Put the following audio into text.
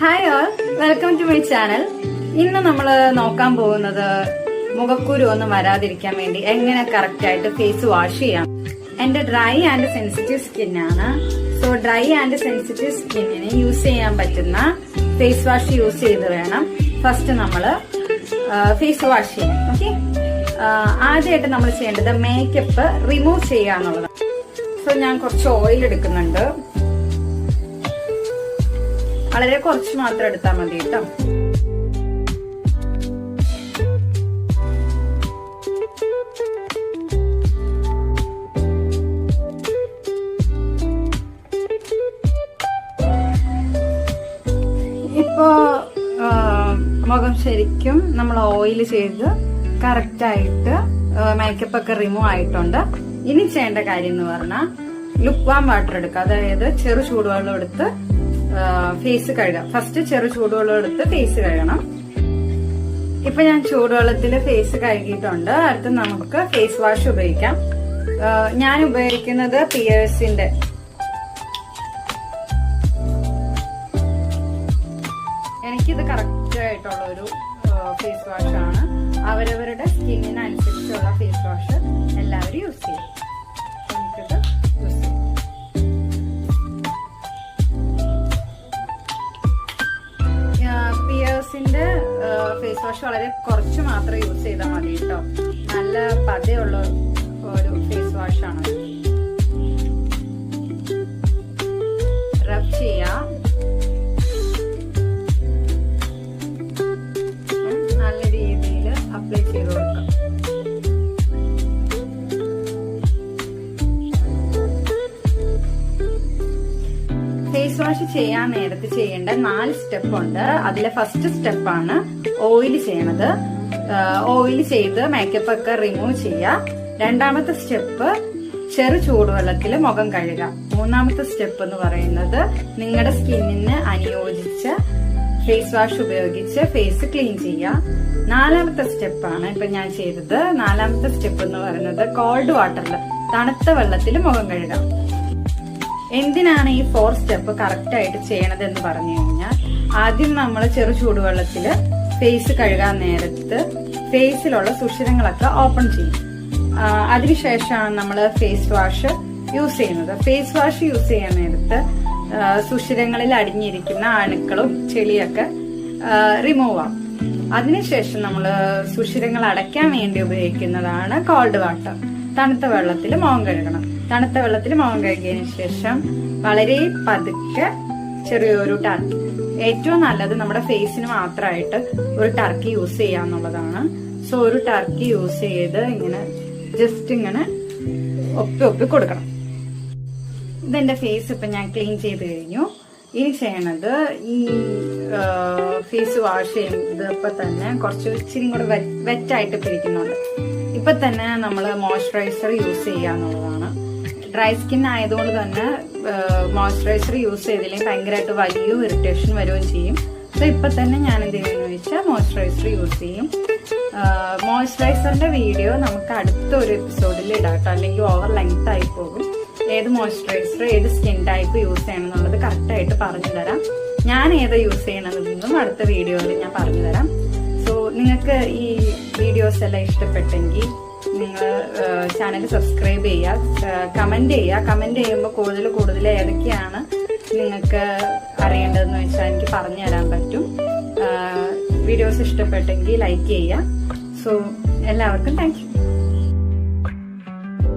Hi all welcome to my channel ഇന്ന് നമ്മൾ നോക്കാൻ പോകുന്നത് മുഖക്കുരു ഒന്നും വരാതിരിക്കാൻ വേണ്ടി എങ്ങനെ കറക്റ്റ് ആയിട്ട് ഫേസ് വാഷ് ചെയ്യാം. എന്റെ ഡ്രൈ ആൻഡ് സെൻസിറ്റീവ് സ്കിന്നാണ് സോ ഡ്രൈ ആൻഡ് സെൻസിറ്റീവ് സ്കിന്നിന് യൂസ് ചെയ്യാൻ പറ്റുന്ന ഫേസ് വാഷ് യൂസ് ചെയ്ത് വേണം. ഫസ്റ്റ് നമ്മൾ ഫേസ് വാഷ് ചെയ്യാം. ഓക്കെ ആദ്യമായിട്ട് നമ്മൾ ചെയ്യേണ്ടത് മേക്കപ്പ് റിമൂവ് ചെയ്യുക എന്നുള്ളതാണ്. സോ ഞാൻ കുറച്ച് ഓയിൽ എടുക്കുന്നുണ്ട്. വളരെ കുറച്ച് മാത്രം എടുത്താൽ മതി കേട്ടോ. ഇപ്പോ മുഖം ശരിക്കും നമ്മൾ ഓയിൽ ചെയ്ത് കറക്റ്റ് ആയിട്ട് മേക്കപ്പ് ഒക്കെ റിമൂവ് ആയിട്ടുണ്ട്. ഇനി ചെയ്യേണ്ട കാര്യം എന്ന് പറഞ്ഞാൽ ലുക്ക് വാട്ടർ എടുക്കുക. അതായത് ചെറു ചൂടുവെള്ളം എടുത്ത് ഫേസ് കഴുകാം. ഫസ്റ്റ് ചെറു ചൂടുവെള്ളം എടുത്ത് ഫേസ് കഴുകണം. ഇപ്പൊ ഞാൻ ചൂടുവെള്ളത്തിൽ ഫേസ് കഴുകിയിട്ടുണ്ട്. അടുത്ത് നമുക്ക് ഫേസ് വാഷ് ഉപയോഗിക്കാം. ഞാൻ ഉപയോഗിക്കുന്നത് പിയേഴ്സിന്റെ എനിക്കിത് കറക്റ്റ് ആയിട്ടുള്ള ഒരു ഫേസ് വാഷ് ആണ്. അവരവരുടെ സ്കിന്നിനനുസരിച്ചുള്ള ഫേസ് വാഷ് എല്ലാവരും യൂസ് ചെയ്യും. ഫേസ് വാഷ് വളരെ കുറച്ച് മാത്രം യൂസ് ചെയ്താൽ മതി കേട്ടോ നല്ല പതയുള്ള ഒരു ഫേസ് വാഷ് ഫേസ് വാഷ് ചെയ്യാൻ നേരത്ത് ചെയ്യേണ്ട നാല് സ്റ്റെപ്പ് ഉണ്ട്. അതിലെ ഫസ്റ്റ് സ്റ്റെപ്പാണ് ഓയിൽ ചെയ്യണത്. ഓയിൽ ചെയ്ത് മേക്കപ്പ് ഒക്കെ റിമൂവ് ചെയ്യുക. രണ്ടാമത്തെ സ്റ്റെപ്പ് ചെറു ചൂടുവെള്ളത്തിൽ മുഖം കഴുകുക. മൂന്നാമത്തെ സ്റ്റെപ്പ് എന്ന് പറയുന്നത് നിങ്ങളുടെ സ്കിന്നിന് അനുയോജിച്ച ഫേസ് വാഷ് ഉപയോഗിച്ച് ഫേസ് ക്ലീൻ ചെയ്യുക. നാലാമത്തെ സ്റ്റെപ്പാണ് ഇപ്പൊ ഞാൻ ചെയ്തത്. നാലാമത്തെ സ്റ്റെപ്പ് എന്ന് പറയുന്നത് കോൾഡ് വാട്ടറിൽ തണുത്ത വെള്ളത്തിൽ മുഖം കഴുകാം എന്തിനാണ് ഈ ഫോർ സ്റ്റെപ്പ് കറക്റ്റ് ആയിട്ട് ചെയ്യണത് എന്ന് പറഞ്ഞു കഴിഞ്ഞാൽ ആദ്യം നമ്മൾ ചെറു ചൂടുവെള്ളത്തിൽ ഫേസ് കഴുകാൻ നേരത്ത് ഫേസിലുള്ള സുഷിരങ്ങളൊക്കെ ഓപ്പൺ ചെയ്യും. അതിനുശേഷമാണ് നമ്മൾ ഫേസ് വാഷ് യൂസ് ചെയ്യുന്നത്. ഫേസ് വാഷ് യൂസ് ചെയ്യാൻ നേരത്ത് സുഷിരങ്ങളിൽ അടിഞ്ഞിരിക്കുന്ന അണുക്കളും ചെളിയൊക്കെ റിമൂവ് ആവും. അതിനുശേഷം നമ്മൾ സുഷിരങ്ങൾ അടയ്ക്കാൻ വേണ്ടി ഉപയോഗിക്കുന്നതാണ് കോൾഡ് വാട്ടർ തണുത്ത വെള്ളത്തിൽ മോൻ കഴുകണം. തണുത്ത വെള്ളത്തിൽ മുഖം കഴുകിയതിനു ശേഷം വളരെ പതുക്കെ ചെറിയൊരു ടർക്കി ഏറ്റവും നല്ലത് നമ്മുടെ ഫേസിന് മാത്രമായിട്ട് ഒരു ടർക്കി യൂസ് ചെയ്യാന്നുള്ളതാണ് സോ ഒരു ടർക്കി യൂസ് ചെയ്ത് ഇങ്ങനെ ജസ്റ്റ് ഇങ്ങനെ ഒപ്പി ഒപ്പി കൊടുക്കണം. ഇതെന്റെ ഫേസ് ഇപ്പൊ ഞാൻ ക്ലീൻ ചെയ്ത് കഴിഞ്ഞു. ഇനി ചെയ്യണത് ഈ ഫേസ് വാഷ് ചെയ്യുന്നത് ഇപ്പൊ തന്നെ കുറച്ച് ഇച്ചിരി കൂടെ വെറ്റായിട്ട് പിരിക്കുന്നുണ്ട് ഇപ്പൊ തന്നെ നമ്മൾ മോയ്സ്ചറൈസർ യൂസ് ചെയ്യാന്നുള്ളതാണ്. ഡ്രൈ സ്കിൻ ആയതുകൊണ്ട് തന്നെ മോയ്സ്ചറൈസർ യൂസ് ചെയ്തില്ലെങ്കിൽ ഭയങ്കരമായിട്ട് വലിയും ഇറിറ്റേഷൻ വരികയും ചെയ്യും. സോ ഇപ്പൊ തന്നെ ഞാൻ എന്ത് ചെയ്യുമെന്ന് ചോദിച്ചാൽ മോയ്സ്ചറൈസർ യൂസ് ചെയ്യും. മോയ്സ്ചറൈസറിന്റെ വീഡിയോ നമുക്ക് അടുത്ത ഒരു എപ്പിസോഡിൽ ഇടാം കേട്ടോ അല്ലെങ്കിൽ ഓവർ ലെങ്ത് ആയി പോകും. ഏത് മോയ്സ്ചറൈസർ ഏത് സ്കിൻ ടൈപ്പ് യൂസ് ചെയ്യണം എന്നുള്ളത് കറക്റ്റായിട്ട് പറഞ്ഞു തരാം ഞാൻ ഏത് യൂസ് ചെയ്യണമെന്നതും അടുത്ത വീഡിയോയിൽ ഞാൻ പറഞ്ഞു തരാം സോ നിങ്ങൾക്ക് ഈ വീഡിയോസ് എല്ലാം ഇഷ്ടപ്പെട്ടെങ്കിൽ നിങ്ങൾ ചാനൽ സബ്സ്ക്രൈബ് ചെയ്യുക കമന്റ് ചെയ്യുക. കമന്റ് ചെയ്യുമ്പോൾ കൂടുതൽ കൂടുതൽ ഏതൊക്കെയാണ് നിങ്ങൾക്ക് അറിയേണ്ടതെന്ന് വെച്ചാൽ എനിക്ക് പറഞ്ഞു തരാൻ പറ്റും. വീഡിയോസ് ഇഷ്ടപ്പെട്ടെങ്കിൽ ലൈക്ക് ചെയ്യുക. സോ എല്ലാവർക്കും താങ്ക്